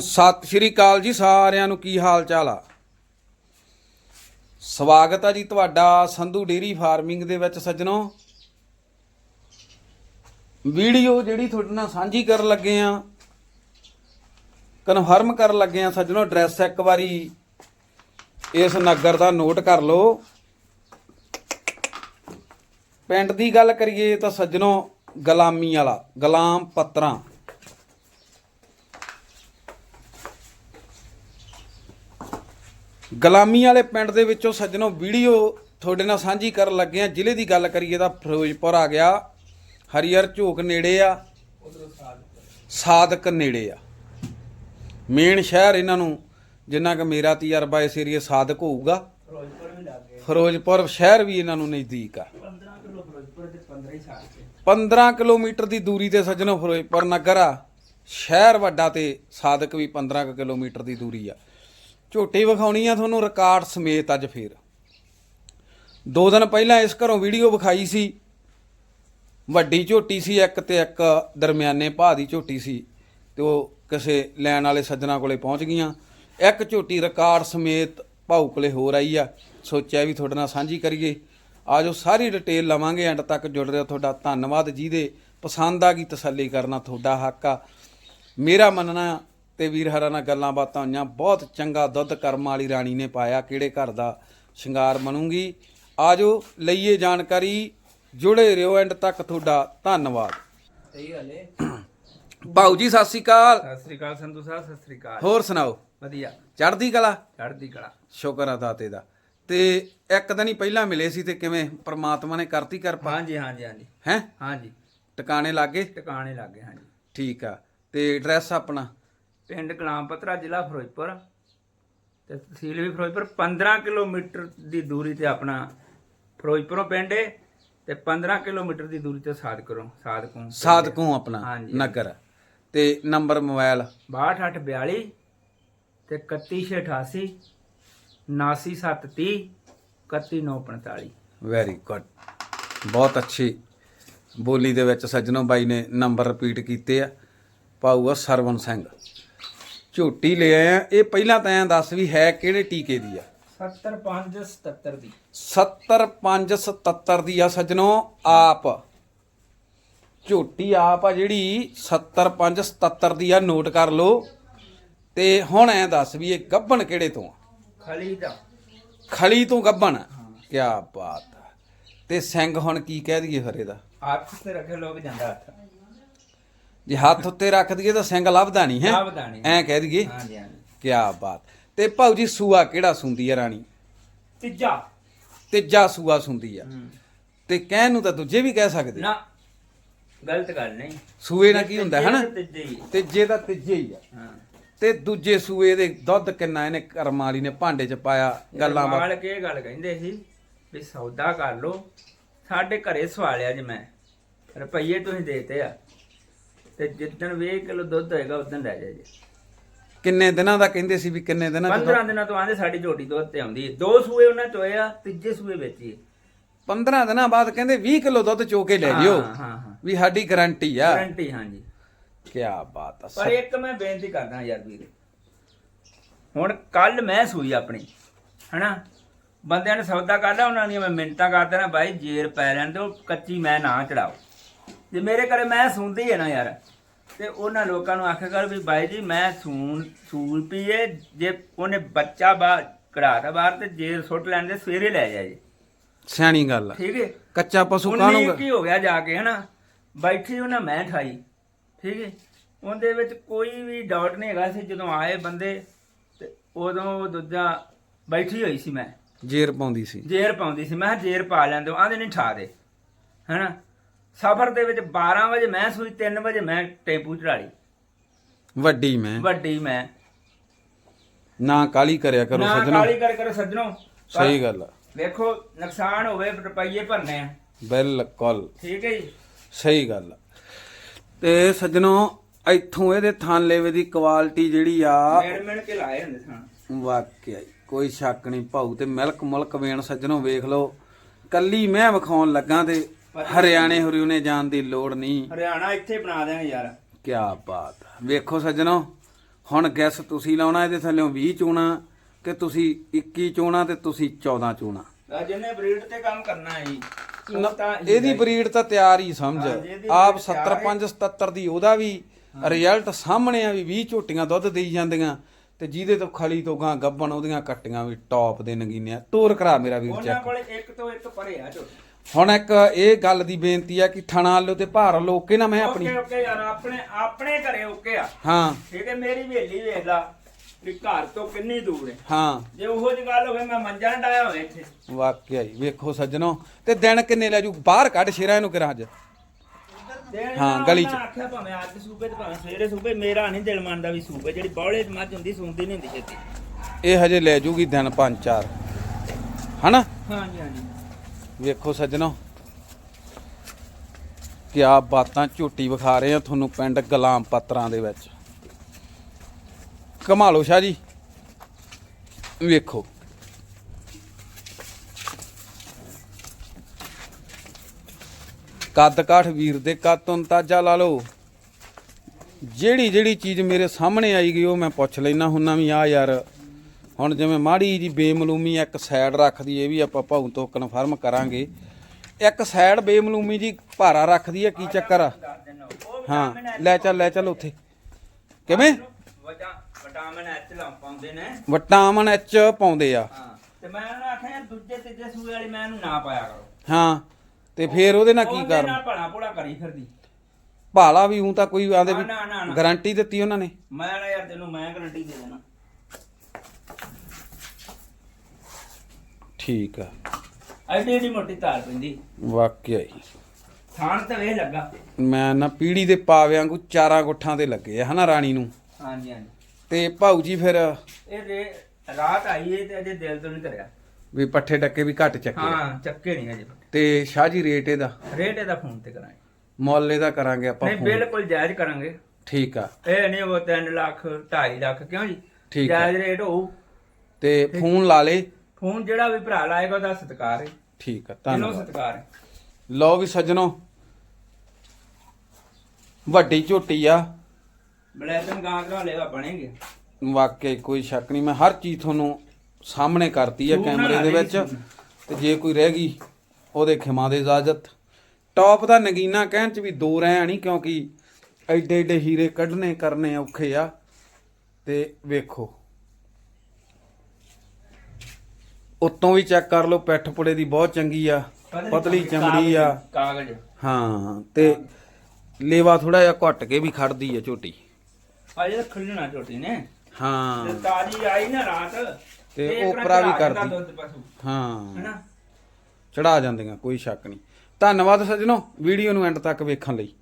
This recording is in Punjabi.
ਸਤਿ ਸ਼੍ਰੀ ਅਕਾਲ ਜੀ ਸਾਰਿਆਂ ਨੂੰ ਕੀ ਹਾਲ ਚਾਲ ਆ? ਸਵਾਗਤ ਆ ਜੀ ਤੁਹਾਡਾ ਸੰਧੂ ਡੇਰੀ ਫਾਰਮਿੰਗ ਦੇ ਵਿੱਚ ਸੱਜਣੋ। ਵੀਡੀਓ ਜਿਹੜੀ ਤੁਹਾਡੇ ਨਾਲ ਸਾਂਝੀ ਕਰਨ ਲੱਗੇ ਆ, ਕਨਫਰਮ ਕਰਨ ਲੱਗੇ ਆ ਸੱਜਣੋ, ਐਡਰੈਸ ਇੱਕ ਵਾਰੀ ਇਸ ਨਗਰ ਦਾ ਨੋਟ ਕਰ ਲਓ। ਪਿੰਡ ਦੀ ਗੱਲ ਕਰੀਏ ਤਾਂ ਸੱਜਣੋ, ਗੁਲਾਮੀ ਵਾਲਾ, ਗੁਲਾਮ ਪੱਤਰਾਂ। ਗੁਲਾਮੀ ਵਾਲੇ ਪਿੰਡ ਦੇ ਵਿੱਚੋਂ ਸੱਜਣੋ ਵੀਡੀਓ ਤੁਹਾਡੇ ਨਾਲ ਸਾਂਝੀ ਕਰਨ ਲੱਗੇ ਆ ਜ਼ਿਲ੍ਹੇ ਦੀ ਗੱਲ ਕਰੀਏ ਤਾਂ ਫਿਰੋਜ਼ਪੁਰ ਆ ਗਿਆ। ਹਰੀਅਰ ਝੋਕ ਨੇੜੇ ਆ। ਸਾਦਕ ਨੇੜੇ ਆ। ਮੇਨ ਸ਼ਹਿਰ ਇਹਨਾਂ ਨੂੰ ਜਿੰਨਾ ਕਿ ਮੇਰਾ ਤਜਰਬਾ ਇਸ ਏਰੀਏ ਸਾਦਕ ਹੋਊਗਾ। ਫਿਰੋਜ਼ਪੁਰ ਵੀ ਲੱਗ ਫਿਰੋਜ਼ਪੁਰ ਸ਼ਹਿਰ ਵੀ ਇਹਨਾਂ ਨੂੰ ਨਜ਼ਦੀਕ ਆ। 15 ਕਿਲੋ ਫਿਰੋਜ਼ਪੁਰ ਤੇ 15 ਹੀ ਸਾਲ 15 ਕਿਲੋਮੀਟਰ ਦੀ ਦੂਰੀ ਤੇ ਸੱਜਣੋ ਫਿਰੋਜ਼ਪੁਰ ਨਗਰ ਆ। ਸ਼ਹਿਰ ਵੱਡਾ ਤੇ ਸਾਦਕ ਵੀ 15 ਕੁ ਕਿਲੋਮੀਟਰ ਦੀ ਦੂਰੀ ਆ। ਝੋਟੀ ਵਿਖਾਉਣੀ ਆ ਤੁਹਾਨੂੰ ਰਿਕਾਰਡ ਸਮੇਤ ਅੱਜ ਫੇਰ। ਦੋ ਦਿਨ ਪਹਿਲਾਂ ਇਸ ਘਰੋਂ ਵੀਡੀਓ ਵਿਖਾਈ ਸੀ। ਵੱਡੀ ਝੋਟੀ ਸੀ, ਇੱਕ ਤੇ ਇੱਕ ਦਰਮਿਆਨੇ ਭਾਅ ਦੀ ਝੋਟੀ ਸੀ ਤੇ ਉਹ ਕਿਸੇ ਲੈਣ ਵਾਲੇ ਸੱਜਣਾ ਕੋਲੇ ਪਹੁੰਚ ਗਈਆਂ। ਇੱਕ ਝੋਟੀ ਰਿਕਾਰਡ ਸਮੇਤ ਭਾਊ ਕੋਲੇ ਹੋਰ ਆਈ ਆ। ਸੋਚਿਆ ਵੀ ਤੁਹਾਡੇ ਨਾਲ ਸਾਂਝੀ ਕਰੀਏ। ਆਜੋ ਸਾਰੀ ਡਿਟੇਲ ਲਵਾਂਗੇ ਐਂਡ ਤੱਕ ਜੁੜ ਰਿਹਾ ਤੁਹਾਡਾ ਧੰਨਵਾਦ। ਜਿਹਦੇ ਪਸੰਦ ਆ ਗਈ ਤਸੱਲੀ ਕਰਨਾ ਤੁਹਾਡਾ ਹੱਕ ਆ। ਮੇਰਾ ਮੰਨਣਾ ਤੇ ਵੀਰ ਹਰਾਂ ਨਾਲ ਗੱਲਾਂ ਬਾਤਾਂ ਹੋਈਆਂ। ਬਹੁਤ ਚੰਗਾ ਦੁੱਧ ਕਰਮ ਵਾਲੀ ਰਾਣੀ ਨੇ ਪਾਇਆ। ਕਿਹੜੇ ਘਰ ਦਾ ਸ਼ਿੰਗਾਰ ਬਣੂਗੀ? ਆਜੋ ਲਈਏ ਜਾਣਕਾਰੀ। ਜੁੜੇ ਰਹੋ ਐਂਡ ਤੱਕ ਤੁਹਾਡਾ ਧੰਨਵਾਦ। ਸਹੀ ਗੱਲ ਏ। ਭਾਊ ਜੀ ਸਤਿ ਸ਼੍ਰੀ ਅਕਾਲ। ਸਤਿ ਸ੍ਰੀ ਅਕਾਲ ਸੰਧੂ ਸਾਹਿਬ ਸਤਿ ਸ੍ਰੀ ਅਕਾਲ। ਹੋਰ ਸੁਣਾਓ? ਵਧੀਆ। ਚੜ੍ਹਦੀ ਕਲਾ? ਚੜ੍ਹਦੀ ਕਲਾ। ਸ਼ੁਕਰ ਆ ਦਾਤੇ ਦਾ। ਤੇ ਇੱਕ ਦਿਨ ਹੀ ਪਹਿਲਾਂ ਮਿਲੇ ਸੀ ਤੇ ਕਿਵੇਂ ਪ੍ਰਮਾਤਮਾ ਨੇ ਕਰਤੀ ਕਿਰਪਾ? ਹਾਂਜੀ ਹਾਂਜੀ ਹਾਂਜੀ। ਹੈ? ਹਾਂਜੀ। ਟਿਕਾਣੇ ਲੱਗੇ ਟਿਕਾਣੇ ਲੱਗੇ ਹਾਂਜੀ। ਠੀਕ ਆ। ਤੇ ਐਡਰੈਸ ਆਪਣਾ? ਪਿੰਡ ਕਲਾਮਪਤਰਾ ਜ਼ਿਲ੍ਹਾ ਫਿਰੋਜ਼ਪੁਰ ਤੇ ਤਹਿਸੀਲ ਵੀ ਫਿਰੋਜ਼ਪੁਰ। 15 ਕਿਲੋਮੀਟਰ ਦੀ ਦੂਰੀ ਤੇ ਆਪਣਾ ਫਿਰੋਜ਼ਪੁਰੋਂ ਪਿੰਡ ਏ ਤੇ 15 ਕਿਲੋਮੀਟਰ ਦੀ ਦੂਰੀ ਤੇ ਸਾਦਕਰੋਂ ਸਾਦਕੋਂ ਸਾਦਕੋਂ ਆਪਣਾ ਹਾਂਜੀ। ਨਗਰ। ਤੇ ਨੰਬਰ ਮੋਬਾਈਲ 6242 ਤੇ 31688 99730 31945 ਵੈਰੀ ਗੁੱਡ ਬਹੁਤ ਅੱਛੀ ਬੋਲੀ ਦੇ ਵਿੱਚ ਸੱਜਣੋ ਬਾਈ ਨੇ ਨੰਬਰ ਰਿਪੀਟ ਕੀਤੇ ਆ। ਪਾਊ ਆ ਸਰਵਨ ਸਿੰਘ। ਝੋਟੀ ਲੈ ਆਏ ਆ। ਇਹ ਪਹਿਲਾਂ ਤਾਂ ਐਂ ਦੱਸ ਵੀ ਹੈ ਕਿਹੜੇ ਟੀਕੇ ਦੀ ਆ? 70577 ਦੀ। 70577 ਦੀ ਆ ਸੱਜਣੋ ਆਪ। ਝੋਟੀ ਆਪ ਆ ਜਿਹੜੀ 70577 ਦੀ ਆ ਨੋਟ ਕਰ ਲਓ। ਤੇ ਹੁਣ ਐਂ ਦੱਸ ਵੀ ਇਹ ਗੱਬਣ ਕਿਹੜੇ ਤੋਂ ਆ? ਖਲੀ ਦਾ। ਖਲੀ ਤੋਂ ਗੱਬਣ? ਕੀ ਬਾਤ ਆ। ਤੇ ਸਿੰਘ ਹੁਣ ਕੀ ਕਹਿ ਦਈਏ ਫਿਰ ਇਹਦਾ ਹੱਥ ਤੇ ਰੱਖੇ ਲੋਕ ਜਾਂਦਾ ਹੱਥ। ਜੇ ਹੱਥ ਉੱਤੇ ਰੱਖ ਦਈਏ ਤਾਂ ਸਿੰਘ ਲੱਭਦਾ ਨਹੀਂ ਹੈ? ਲੱਭਦਾ ਨਹੀਂ। ਐਂ ਕਹਿ ਦਈਏ। ਹਾਂਜੀ ਹਾਂਜੀ। ਕੀ ਬਾਤ। ਤੇ ਭਾਊ ਜੀ ਸੂਆ ਕਿਹੜਾ ਸੁੰਦੀ ਆ ਰਾਣੀ? ਤੀਜਾ। ਤੀਜਾ ਸੂਆ ਸੁੰਦੀ ਆ। ਤੇ ਕਹਿਣ ਨੂੰ ਤਾਂ ਦੂਜੇ ਵੀ ਕਹਿ ਸਕਦੇ। ਨਾ ਗਲਤ ਗੱਲ ਨਹੀਂ। ਸੂਏ ਨਾਲ ਕੀ ਹੁੰਦਾ ਹੈ ਨਾ ਤੀਜੇ ਹੀ। ਤੀਜੇ ਦਾ ਤੀਜੇ ਹੀ ਆ। ਹਾਂ। ਤੇ ਦੂਜੇ ਸੂਏ ਦੇ ਦੁੱਧ ਕਿੰਨਾ ਇਹਨੇ ਕਰਮ ਵਾਲੀ ਨੇ ਭਾਂਡੇ 'ਚ ਪਾਇਆ ਗੱਲਾਂ ਬਾਤਾਂ। ਮਾਲ ਕੇ ਗੱਲ ਕਹਿੰਦੇ ਸੀ? ਵੀ ਸੌਦਾ ਕਰ ਲੋ ਸਾਡੇ ਘਰੇ ਸਵਾਲਿਆ ਜੇ ਮੈਂ। ਰੁਪਈਏ ਤੁਸੀਂ ਦੇਤੇ ਆ। ਤੇ ਜਿੱਦਣ 20 ਕਿਲੋ ਦੁੱਧ ਹੋਏਗਾ ਉਦੋਂ ਲੈ ਜਾ ਜੀ। ਕਿੰਨੇ ਦਿਨਾਂ ਦਾ ਕਹਿੰਦੇ ਸੀ ਵੀ ਕਿੰਨੇ ਦਿਨਾਂ 'ਚ 15 ਦਿਨਾਂ ਤੋਂ ਆਂਦੇ ਸਾਡੀ ਝੋਟੀ ਦੁੱਧ ਤੇ ਆਉਂਦੀ ਹੈ। ਦੋ ਸੂਏ ਉਹਨਾਂ ਚੋਏ ਆ ਤੀਜੇ ਸੂਏ ਵੇਚੀ 15 ਦਿਨਾਂ ਬਾਅਦ ਕਹਿੰਦੇ 20 ਕਿਲੋ ਦੁੱਧ ਚੋ ਕੇ ਲੈ ਜਿਓ ਹਾਂ ਹਾਂ ਹਾਂ। ਵੀ ਸਾਡੀ ਗਾਰੰਟੀ ਆ। ਗਾਰੰਟੀ ਹਾਂਜੀ। ਕੀ ਬਾਤ ਆ ਪਰ ਇੱਕ ਮੈਂ ਬੇਨਤੀ ਕਰਦਾ ਯਾਰ ਵੀਰ। ਹੁਣ ਕੱਲ ਮੈਂ ਸੂਈ ਆਪਣੀ ਹਨਾ? ਬੰਦਿਆਂ ਨੇ ਸੌਦਾ ਕਰ ਲਿਆ ਉਹਨਾਂ ਦੀਆਂ ਮੈਂ ਮਿੰਟਾਂ ਕਰ ਦੇਣਾ ਬਾਈ ਜੇਰ ਪੈ ਲੈਣ ਦਿਓ ਕੱਚੀ ਮੈਂ ਨਾ ਚੜਾਓ। ਜੇ ਮੇਰੇ ਘਰੇ ਮੈਂ ਸੁਣਦੀ ਹੈ ਨਾ ਯਾਰ ਤੇ ਉਹਨਾਂ ਲੋਕਾਂ ਨੂੰ ਆਖਿਆ ਕਰ ਵੀ ਬਾਈ ਜੀ ਮੈਂ ਸੂਣ ਸੂਲ ਪੀਏ ਜੇ ਉਹਨੇ ਬੱਚਾ ਬਾਹਰ ਕਢਾਤਾ ਬਾਹਰ ਤੇ ਜੇਰ ਸੁੱਟ ਲੈਂਦੇ ਸਵੇਰੇ ਲੈ ਜਾਏ। ਸਿਆਣੀ ਗੱਲ ਆ। ਠੀਕ ਹੈ ਕੱਚਾ ਪਸ਼ੂ ਕਾਹਨੂੰ ਕੀ ਹੋ ਗਿਆ ਜਾ ਕੇ ਹਨਾ? ਬੈਠੀ ਉਹਨਾਂ ਮੈਂ ਠਾਈ ਠੀਕ ਹੈ ਉਹਦੇ ਵਿੱਚ ਕੋਈ ਵੀ ਡਾਊਟ ਨਹੀਂ ਹੈਗਾ ਸੀ ਜਦੋਂ ਆਏ ਬੰਦੇ ਤੇ ਉਦੋਂ ਦੂਜਾ ਬੈਠੀ ਹੋਈ ਸੀ ਮੈਂ। ਜੇਰ ਪਾਉਂਦੀ ਸੀ। ਜੇਰ ਪਾਉਂਦੀ ਸੀ। ਮੈਂ ਜੇਰ ਪਾ ਲੈਂਦੇ ਆਂਦੇ ਨਹੀਂ ਠਾ ਦੇ। ਹਨਾ? ਸਫ਼ਰ ਦੇ ਵਿੱਚ 12 ਵਜੇ ਮੈਂ ਸੂਈ 3 ਵਜੇ ਮੈਂ ਟੈਂਪੂ ਚੜਾ ਲਈ। ਵੱਡੀ ਮੈਂ। ਵੱਡੀ ਮੈਂ। ਨਾ ਕਾਲੀ ਕਰਿਆ ਕਰੋ ਨਾ ਸੱਜਣੋ। ਕਾਲੀ ਕਰ ਕਰ ਸੱਜਣੋ। ਪਰ ਸਹੀ ਗੱਲ ਆ। ਵੇਖੋ ਨੁਕਸਾਨ ਹੋਵੇ ਰੁਪਈਏ ਭਰਨੇ ਆ। ਬਿਲਕੁਲ। ਠੀਕ ਹੈ ਜੀ। ਸਹੀ ਗੱਲ ਆ। ਤੇ ਸੱਜਣੋ ਇੱਥੋਂ ਇਹਦੇ ਥਾਂਲੇਵੇ ਦੀ ਕੁਆਲਿਟੀ ਜਿਹੜੀ ਆ ਮਿਣ ਮਿਣ ਕੇ ਲਾਏ ਹੁੰਦੇ ਸਨ ਵਾਕਿਆ ਹੀ, ਕੋਈ ਸ਼ੱਕ ਨਹੀਂ ਭਾਊ। ਤੇ ਮਿਲਕ ਮੁਲਕ ਵੇਣ ਸੱਜਣੋ ਵੇਖ ਲਓ। ਕੱਲੀ ਮੈਂ ਵਿਖਾਉਣ ਲੱਗਾ ਤੇ ਹਰਿਆਣੇ ਹਰਿਉਣੇ ਜਾਣ ਦੀ ਲੋੜ ਨਹੀਂ। ਹਰਿਆਣਾ ਇੱਥੇ ਬਣਾ ਦੇਣਗੇ ਯਾਰ। ਕੀ ਬਾਤ ਆ। ਵੇਖੋ ਸੱਜਣੋ ਹੁਣ ਗੈਸ ਤੁਸੀਂ ਲਾਉਣਾ ਇਹਦੇ ਥੱਲੇੋਂ 20 ਚੋਣਾ ਕਿ ਤੁਸੀਂ 21 ਚੋਣਾ ਤੇ ਤੁਸੀਂ 14 ਚੋਣਾ। ਆ ਜਿਹਨੇ ਬਰੀਡ ਤੇ ਕੰਮ ਕਰਨਾ ਹੈ ਜੀ ਤਾਂ ਇਹਦੀ ਹੈ। ਬਰੀਡ ਤਾਂ ਤਿਆਰ ਹੀ ਸਮਝ। ਆਪ breed ਤਿਆਰ 75 77 ਦੀ ਉਹਦਾ ਵੀ ਰਿਜ਼ਲਟ ਸਾਹਮਣੇ ਆ ਵੀ 20 ਝੋਟੀਆਂ ਦੁੱਧ ਦੇਈ ਜਾਂਦੀਆਂ ਤੇ ਜਿਹਦੇ ਤੋਂ ਖਲੀ ਤੋਂ ਗਾਂ ਗੱਬਣ ਉਹਦੀਆਂ ਕੱਟੀਆਂ ਵੀ ਟੌਪ ਦੇ ਨਗੀਨੇ ਆ। ਤੋਰ ਕਰਾ ਮੇਰਾ ਵੀਰ ਉਹਨਾਂ ਚੈੱਕ ਕੋਲ ਇੱਕ ਤੋਂ ਇੱਕ ਪਰੇ ਆ ਝੋਟੀ। ਹੁਣ ਇੱਕ ਇਹ ਗੱਲ ਦੀ ਬੇਨਤੀ ਆ ਕਿ ਥਣਾ ਲੋ ਤੇ ਭਾਰ ਲੋ ਕੇ ਨਾ ਮੈਂ ਆਪਣੀ? ਓਕੇ ਓਕੇ ਯਾਰ ਆਪਣੇ ਆਪਣੇ ਘਰੇ ਓਕੇ ਆ। ਹਾਂ। ਠੀਕ ਹੈ ਮੇਰੀ ਹਵੇਲੀ ਵੇਖ ਲਾ ਵੀ ਘਰ ਤੋਂ ਕਿੰਨੀ ਦੂਰ ਹੈ। ਹਾਂ। ਜੇ ਉਹੋ ਜਿਹੀ ਗੱਲ ਹੋਵੇ ਮੈਂ ਮੰਜਾ ਨਾ ਡਾਇਆ ਹੋਵੇ ਇੱਥੇ। ਵਾਕਿਆ ਹੀ ਵੇਖੋ ਸੱਜਣੋ ਤੇ ਦਿਨ ਕਿੰਨੇ ਲੈ ਜੂ? ਬਾਹਰ ਕੱਢ ਸ਼ੇਰਾ ਇਹਨੂੰ ਕਿਰਾ ਅੱਜ। ਹਾਂ, ਨਾ ਗਲੀ ਚ। ਆਖਿਆ ਭਾਵੇਂ ਅੱਜ ਸੂਬੇ ਤੇ ਭਾਵੇਂ ਸਵੇਰੇ ਸੂਬੇ ਮੇਰਾ ਨਹੀਂ ਦਿਲ ਮੰਨਦਾ ਵੀ ਸੂਬੇ ਜਿਹੜੀ ਬੌਲੇ ਮੱਝ ਹੁੰਦੀ ਸੁਣਦੀ ਨਹੀਂ ਹੁੰਦੀ ਛੇਤੀ। ਇਹ ਹਜੇ ਲੈ ਜੂਗੀ ਦਿਨ ਪੰਜ ਚਾਰ। ਹਨਾ? ਹਾਂਜੀ ਹਾਂਜੀ। ਵੇਖੋ ਸੱਜਣੋ ਕਿਆ ਬਾਤਾਂ ਝੂਟੀ ਵਿਖਾ ਰਹੇ ਆ ਤੁਹਾਨੂੰ ਪਿੰਡ ਗੁਲਾਮ ਪੱਤਰਾਂ ਦੇ ਵਿੱਚ। ਕਮਾਲੋ ਸ਼ਾਹ ਜੀ, ਵੇਖੋ। ਕੱਦ ਕਾਠ ਵੀਰ ਦੇ ਕੱਦ ਤੋਂ ਅੰਦਾਜ਼ਾ ਲਾ ਲਓ। ਜਿਹੜੀ ਜਿਹੜੀ ਚੀਜ਼ ਮੇਰੇ ਸਾਹਮਣੇ ਆਈ ਗਈ, ਉਹ ਮੈਂ ਪੁੱਛ ਲੈਣਾ ਹੁੰਨਾ ਵੀ ਆ ਯਾਰ ਹੁਣ ਜਿਵੇਂ ਮਾੜੀ ਜੀ ਬੇਮਲੂਮੀ ਇੱਕ ਸਾਈਡ ਰੱਖਦੀ ਇਹ ਵੀ ਆਪਾਂ ਭਾਉ ਤੋਂ ਕਨਫਰਮ ਕਰਾਂਗੇ। ਇੱਕ ਸਾਈਡ ਬੇਮਲੂਮੀ ਜੀ ਭਾਰਾ ਰੱਖਦੀ ਹੈ ਕੀ ਚੱਕਰ ਆ? ਹਾਂ ਲੈ ਚੱਲ ਲੈ ਚੱਲ ਉੱਥੇ। ਕਿਵੇਂ? ਵਟਾ ਵਿਟਾਮਿਨ ਐਚ ਪਾਉਂਦੇ ਨੇ। ਵਿਟਾਮਿਨ ਐਚ ਪਾਉਂਦੇ ਆ। ਤੇ ਮੈਂ ਉਹਨੂੰ ਆਖਿਆ ਦੂਜੇ ਤੀਜੇ ਸੂਏ ਵਾਲੀ ਮੈਂ ਇਹਨੂੰ ਨਾ ਪਾਇਆ ਕਰੋ। ਹਾਂ ਤੇ ਫੇਰ ਉਹਦੇ ਨਾਲ ਕੀ ਉਹਦੇ ਕਰ ਨਾਲ ਭਲਾ ਭੋਲਾ ਕਰੀ ਫਿਰਦੀ। ਭਾਲਾ ਵੀ ਹੂੰ ਤਾਂ ਕੋਈ ਆਂਦੇ ਵੀ। ਗਾਰੰਟੀ ਦਿੱਤੀ ਉਹਨਾਂ ਨੇ? ਮੈਂ ਨਾ ਯਾਰ ਤੈਨੂੰ ਮੈਂ ਗਰੰਟੀ ਦੇ ਦੇਣਾ। ਠੀਕ ਆ। ਐਡੀ ਐਡੀ ਮੋਟੀ ਤਾਰ ਪੈਂਦੀ। ਵਾਕਿਆ ਹੀ। ਥਾਣ ਤੇ ਵੇਖ ਲੱਗਾ। ਮੈਂ ਨਾ ਪੀੜੀ ਦੇ ਪਾਵਿਆਂ ਵਾਂਗੂ ਚਾਰਾਂ ਗੁੱਠਾਂ ਤੇ ਲੱਗੇ ਆ ਹਨਾ ਰਾਣੀ ਨੂੰ? ਹਾਂਜੀ ਹਾਂਜੀ। ਤੇ ਭਾਊ ਜੀ ਫਿਰ? ਇਹ ਰੇ ਰਾਤ ਆਈ ਏ ਤੇ ਅਜੇ ਦਿਲ ਤੋਂ ਨਹੀਂ ਕਰਿਆ ਵੀ ਪੱਠੇ ਡੱਕੇ ਵੀ ਘੱਟ ਚੱਕੇ। ਹਾਂ ਚੱਕੇ ਨਹੀਂ ਅਜੇ ਤੇ ਸ਼ਾਹ ਜੀ ਰੇਟ ਇਹਦਾ? ਰੇਟ ਇਹਦਾ ਫੋਨ ਤੇ ਕਰਾਂਗੇ। ਮੁੱਲ ਇਹਦਾ ਕਰਾਂਗੇ ਆਪਾਂ ਨਹੀਂ। ਬਿਲਕੁਲ ਜਾਇਜ਼ ਕਰਾਂਗੇ। ਠੀਕ ਆ। ਇਹ ਨਹੀਂ ਉਹ 3 ਲੱਖ 2.5 ਲੱਖ ਕਿਉਂ ਜੀ? ਠੀਕ ਹੈ। ਜਾਇਜ਼ ਰੇਟ ਹੋਊ। ਤੇ ਫੋਨ ਲਾ ਲੇ। ਫੋਨ ਜਿਹੜਾ ਵੀ ਭਰਾ ਲਾਏਗਾ ਉਹਦਾ ਸਤਿਕਾਰ ਹੈ। ਠੀਕ ਆ ਦਿਲੋਂ ਧੰਨਵਾਦ। ਸਤਿਕਾਰ ਹੈ। ਲਓ ਵੀ ਸੱਜਣੋ ਵੱਡੀ ਝੋਟੀ ਆ। ਬਲੈਦਨ ਗਾਂ ਘਰਾ ਲੇਵਾ ਬਣੇਗੇ। ਵਾਕਈ ਕੋਈ ਸ਼ੱਕ ਨਹੀਂ ਮੈਂ ਹਰ ਚੀਜ਼ ਤੁਹਾਨੂੰ ਸਾਹਮਣੇ ਕਰਤੀ ਨਾਲ ਕੈਮਰੇ ਦੇ ਵਿੱਚ। ਤੇ ਜੇ ਕੋਈ ਰਹਿ ਗਈ ਉਹਦੇ ਖਿਮਾ ਦੇ ਇਜਾਜ਼ਤ। ਟੌਪ ਦਾ ਨਗੀਨਾ ਕਹਿਣ ਚ ਵੀ ਦੋ ਰਹਿ ਨਹੀਂ ਕਿਉਂਕਿ ਐਡੇ ਐਡੇ ਹੀਰੇ ਕੱਢਨੇ ਕਰਨੇ ਔਖੇ ਆ। ਤੇ ਵੇਖੋ। ਉੱਤੋਂ ਵੀ ਚੈੱਕ ਕਰ ਲਓ ਪਿੱਠ ਪੁੜੇ ਦੀ ਬਹੁਤ ਚੰਗੀ ਆ ਪਤਲੀ ਚਮੜੀ ਆ। ਕਾਗਜ਼ ਹਾਂ ਤੇ ਲੇਵਾ ਥੋੜਾ ਜਿਹਾ ਘੁੱਟ ਕੇ ਵੀ ਖੜਦੀ ਆ ਝੋਟੀ। ਅਜੇ ਤਾਂ ਖੁੱਲਣਾ ਛੋਟੀ ਨੇ। ਹਾਂ। ਤੇ ਤਾਜੀ ਆਈ ਨਾ ਰਾਤ ਤੇ ਇਹ ਓਪਰਾ ਵੀ ਕਰਦੀ। ਹਾਂ। ਚੜਾ ਜਾਂਦੀਆਂ ਕੋਈ ਸ਼ੱਕ ਨਹੀਂ। ਧੰਨਵਾਦ ਸੱਜਣੋ ਵੀਡੀਓ ਨੂੰ ਐਂਡ ਤੱਕ ਵੇਖਣ ਲਈ।